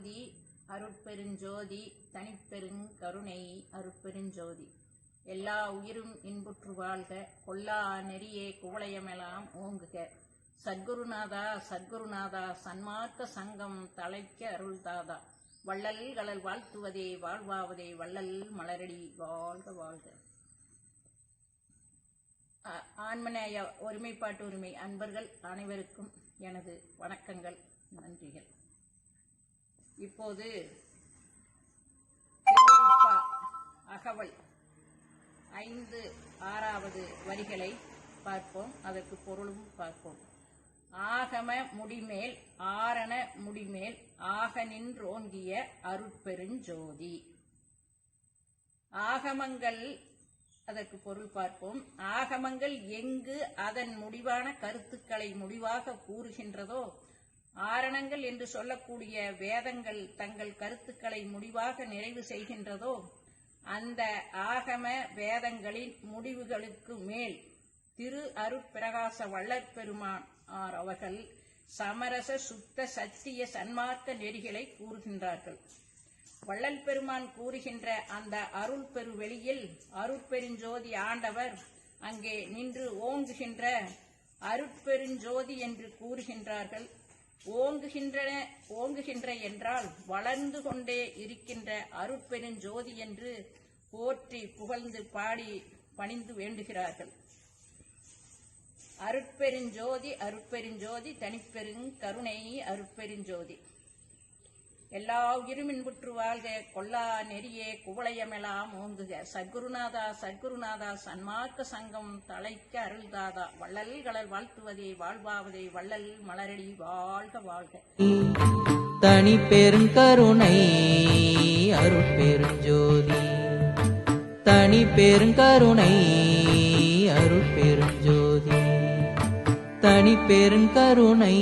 ஜோதி அருட்பெருஞ்சோதி தனிப்பெருங்கருணை அருட்பெருஞ்சோதி எல்லா உயிரும் இன்புற்று வாழ்க கொல்லா நெறியே குவளையமெல்லாம் ஓங்குக. சத்குருநாதா சத்குருநாதா சன்மார்க்க சங்கம் தலைக்க அருள்தாதா. வள்ளல் கலல் வாழ்த்துவதே வாழ்வாவதே வள்ளல் மலரடி வாழ்க வாழ்க. ஆ- ஆன்மநேய ஒருமைப்பாட்டு உரிமை அன்பர்கள் அனைவருக்கும் எனது வணக்கங்கள் நன்றிகள். இப்போது அகவல் ஐந்து ஆறாவது வரிகளை பார்ப்போம். அதற்கு பொருளும் பார்ப்போம். ஆகம முடிமேல் ஆரண முடிமேல் ஆக நின்றோங்கிய அருட்பெருஞ்சோதி. ஆகமங்கள் அதற்கு பொருள் பார்ப்போம். ஆகமங்கள் எங்கு அதன் முடிவான கருத்துக்களை முடிவாக கூறுகின்றதோ ஆரணங்கள் என்று சொல்லக்கூடிய வேதங்கள் தங்கள் கருத்துக்களை முடிவாக நிறைவு செய்கின்றதோ அந்த ஆகம வேதங்களின் முடிவுகளுக்கு மேல் திரு அருட்பிரகாச வள்ளற்பெருமான் அவர்கள் சமரச சுத்த சத்திய சன்மார்க்க நெறிகளை கூறுகின்றார்கள். வள்ளல் பெருமான் கூறுகின்ற அந்த அருள் பெருவெளியில் அருட்பெருஞ்சோதி ஆண்டவர் அங்கே நின்று ஓங்குகின்ற அருட்பெருஞ்சோதி என்று கூறுகின்றார்கள். ஓங்குகின்றன ஓங்குகின்ற என்றால் வளர்ந்து கொண்டே இருக்கின்ற அருட்பெருஞ்சோதி என்று போற்றி புகழ்ந்து பாடி பணிந்து வேண்டுகிறார்கள். அருட்பெருஞ்சோதி அருட்பெருஞ்சோதி தனிப்பெருங் கருணை அருட்பெருஞ்சோதி எல்லா உயிருமின்புற்று வாழ்க கொல்லா நெறியே குவளையமெல்லாம் ஓங்குக சத்குருநாதா சத்குருநாதா சன்மார்க்க சங்கம் தலைக்க அருள்தாதா. வள்ளல் கலர் வாழ்த்துவதே வாழ்வாவதே வள்ளல் மலரடி வாழ்க வாழ்க. தனி பெருங்கருணை அருட்பெருஞ்சோதி. தனி பெருங்கருணை அருட்பெருஞ்சோதி. தனி பெருங்கருணை